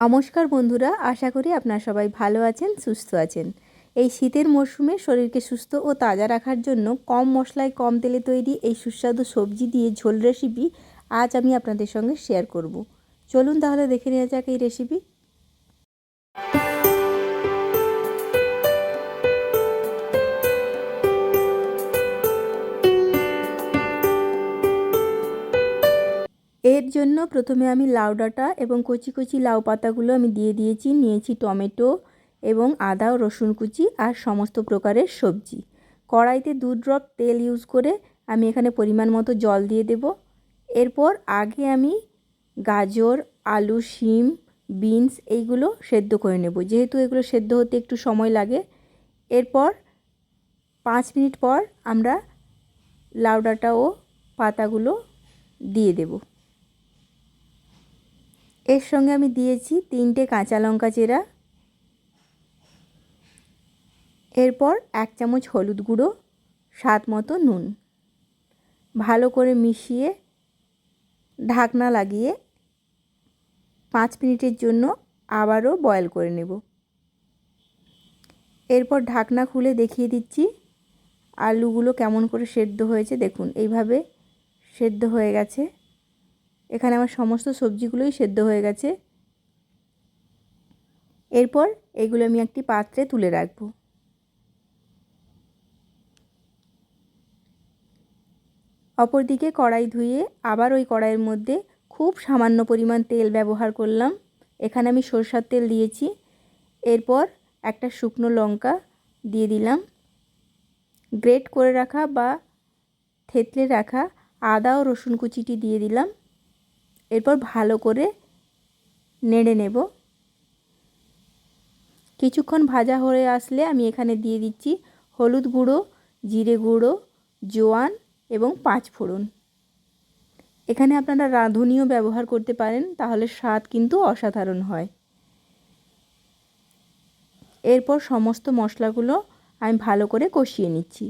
নমস্কার বন্ধুরা, আশা করি আপনারা সবাই ভালো আছেন, সুস্থ আছেন। এই শীতের মরশুমে শরীরকে সুস্থ ও তাজা রাখার জন্য কম মশলায় কম তেলে তৈরি এই সুস্বাদু সবজি দিয়ে ঝোল রেসিপি আজ আমি আপনাদের সঙ্গে শেয়ার করব। চলুন তাহলে দেখে নেওয়া যাক এই রেসিপি এর জন্য প্রথমে আমি লাউ ডাঁটা এবং কচি কচি লাউ পাতাগুলো আমি দিয়ে দিয়েছি, নিয়েছি টমেটো এবং আদা ও রসুন কুচি আর সমস্ত প্রকারের সবজি। কড়াইতে দু ড্রপ তেল ইউজ করে আমি এখানে পরিমাণ মতো জল দিয়ে দেব। এরপর আগে আমি গাজর, আলু, শিম, বিনস এইগুলো সেদ্ধ করে নেব। যেহেতু এগুলো সেদ্ধ হতে একটু সময় লাগে, এরপর পাঁচ মিনিট পর আমরা লাউ ডাঁটা ও পাতাগুলো দিয়ে দেবো। এর সঙ্গে আমি দিয়েছি তিনটে কাঁচা লঙ্কা চেরা। এরপর এক চামচ হলুদ গুঁড়ো, স্বাদ মতো নুন। ভালো করে মিশিয়ে ঢাকনা লাগিয়ে পাঁচ মিনিটের জন্য আবারও বয়েল করে নেব। এরপর ঢাকনা খুলে দেখিয়ে দিচ্ছি আলুগুলো কেমন করে সেদ্ধ হয়েছে। দেখুন, এইভাবে সেদ্ধ হয়ে গেছে। এখানে আমার সমস্ত সবজিগুলোই সেদ্ধ হয়ে গেছে। এরপর এগুলো আমি একটি পাত্রে তুলে রাখব। অপরদিকে কড়াই ধুয়ে আবার ওই কড়াইয়ের মধ্যে খুব সামান্য পরিমাণ তেল ব্যবহার করলাম। এখানে আমি সরষার তেল দিয়েছি। এরপর একটা শুকনো লঙ্কা দিয়ে দিলাম। গ্রেট করে রাখা বা থেতলে রাখা আদা ও রসুন কুচিটি দিয়ে দিলাম। এরপর ভালো করে নেড়ে নেব। কিছুক্ষণ ভাজা হয়ে আসলে আমি এখানে দিয়ে দিচ্ছি হলুদ গুঁড়ো, জিরে গুঁড়ো, জোয়ান এবং পাঁচ ফোড়ন। এখানে আপনারা রাঁধুনিও ব্যবহার করতে পারেন, তাহলে স্বাদ কিন্তু অসাধারণ হয়। এরপর সমস্ত মশলাগুলো আমি ভালো করে কষিয়ে নিচ্ছি।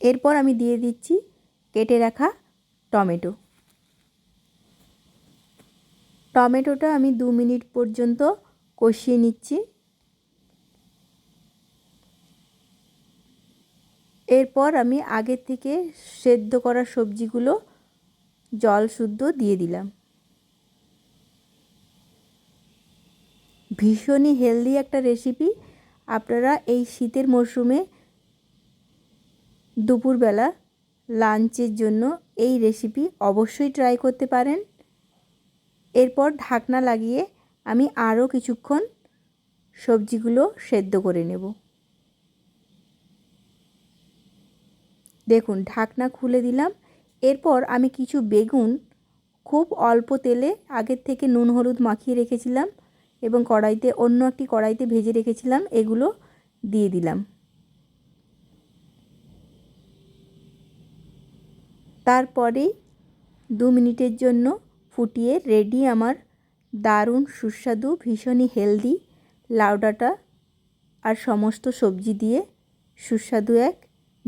এরপর আমি দিয়ে দিচ্ছি কেটে রাখা টমেটো। টমেটোটা আমি দু মিনিট পর্যন্ত কষিয়ে নিচ্ছি। এরপর আমি আগের থেকে সেদ্ধ করা সবজিগুলো জল শুদ্ধ দিয়ে দিলাম। ভীষণই হেলদি একটা রেসিপি। আপনারা এই শীতের মরশুমে দুপুরবেলা লাঞ্চের জন্য এই রেসিপি অবশ্যই ট্রাই করতে পারেন। এরপর ঢাকনা লাগিয়ে আমি আরও কিছুক্ষণ সবজিগুলো সেদ্ধ করে নেব। দেখুন, ঢাকনা খুলে দিলাম। এরপর আমি কিছু বেগুন খুব অল্প তেলে আগের থেকে নুন, হলুদ মাখিয়ে রেখেছিলাম এবং কড়াইতে অন্য একটি কড়াইতে ভেজে রেখেছিলাম, এগুলো দিয়ে দিলাম। তারপরেই দু মিনিটের জন্য ফুটিয়ে রেডি আমার দারুণ, সুস্বাদু, ভীষণই হেলদি লাউ লাউডাটা আর সমস্ত সবজি দিয়ে সুস্বাদু এক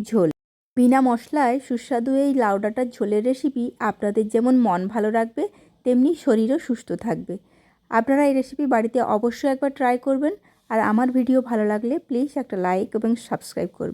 ঝোল। বিনা মশলায় সুস্বাদু এই লাউ লাউডাটার ঝোলের রেসিপি আপনাদের যেমন মন ভালো রাখবে, তেমনি শরীরও সুস্থ থাকবে। আপনারা এই রেসিপি বাড়িতে অবশ্যই একবার ট্রাই করবেন আর আমার ভিডিও ভালো লাগলে প্লিজ একটা লাইক এবং সাবস্ক্রাইব করবেন।